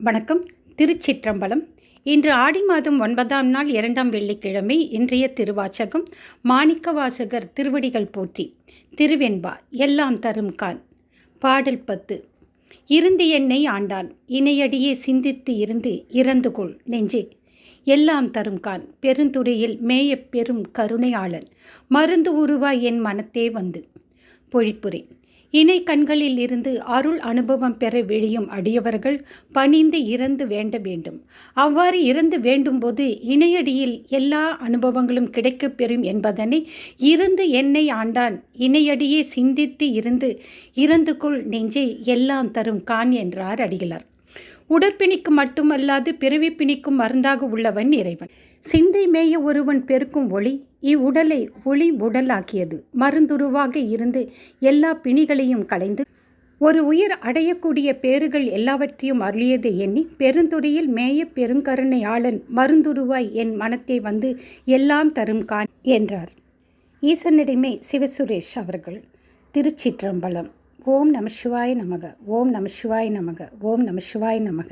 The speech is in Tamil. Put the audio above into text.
வணக்கம். திருச்சிற்றம்பலம். இன்று ஆடி மாதம் ஒன்பதாம் நாள் இரண்டாம் வெள்ளிக்கிழமை இன்றைய திருவாச்சகம் மாணிக்கவாசகர் திருவடிகள் போற்றி திருவெண்பா எல்லாம் தரும் கான். பாடல் பத்து. இருந்து என்னை ஆண்டான் இணையடியே சிந்தித்து இருந்து இறந்து கொள் நெஞ்சே. எல்லாம் தரும் கான் பெருந்துறையில் மேயப் பெரும் கருணையாளன் மருந்து உருவாய் என் மனத்தே வந்து. பொழிப்புரை. இணை கண்களில் இருந்து அருள் அனுபவம் பெற விழியும் அடியவர்கள் பணிந்து இறந்து வேண்ட வேண்டும். அவ்வாறு இறந்து வேண்டும்போது இணையடியில் எல்லா அனுபவங்களும் கிடைக்கப் பெறும் என்பதனை இருந்து என்னை ஆண்டான். இணையடியே சிந்தித்து இருந்து இறந்துக்குள் நெஞ்சை எல்லாம் தரும் கான் என்றார் அடிகளார். உடற்பிணிக்கு மட்டுமல்லாது பிறவி பிணிக்கும் மருந்தாக உள்ளவன் இறைவன். சிந்தை மேய ஒருவன் பெருக்கும் ஒளி இவ்வுடலை ஒளி உடலாக்கியது. மருந்துருவாக இருந்து எல்லா பிணிகளையும் களைந்து ஒரு உயிர் அடையக்கூடிய பேறுகள் எல்லாவற்றையும் அருளியது எண்ணி பெருந்துறையில் மேய பெருங்கருணை ஆளன் மருந்துருவாய் என் மனத்தை வந்து எல்லாம் தரும் கான் என்றார். ஈசனிடமே சிவசுரேஷ் அவர்கள் திருச்சிற்றம்பலம். ஓம் நம சிவாய் நமக ஓம் நம சிவாய் நமக ஓம் நம சிவாய் நமக.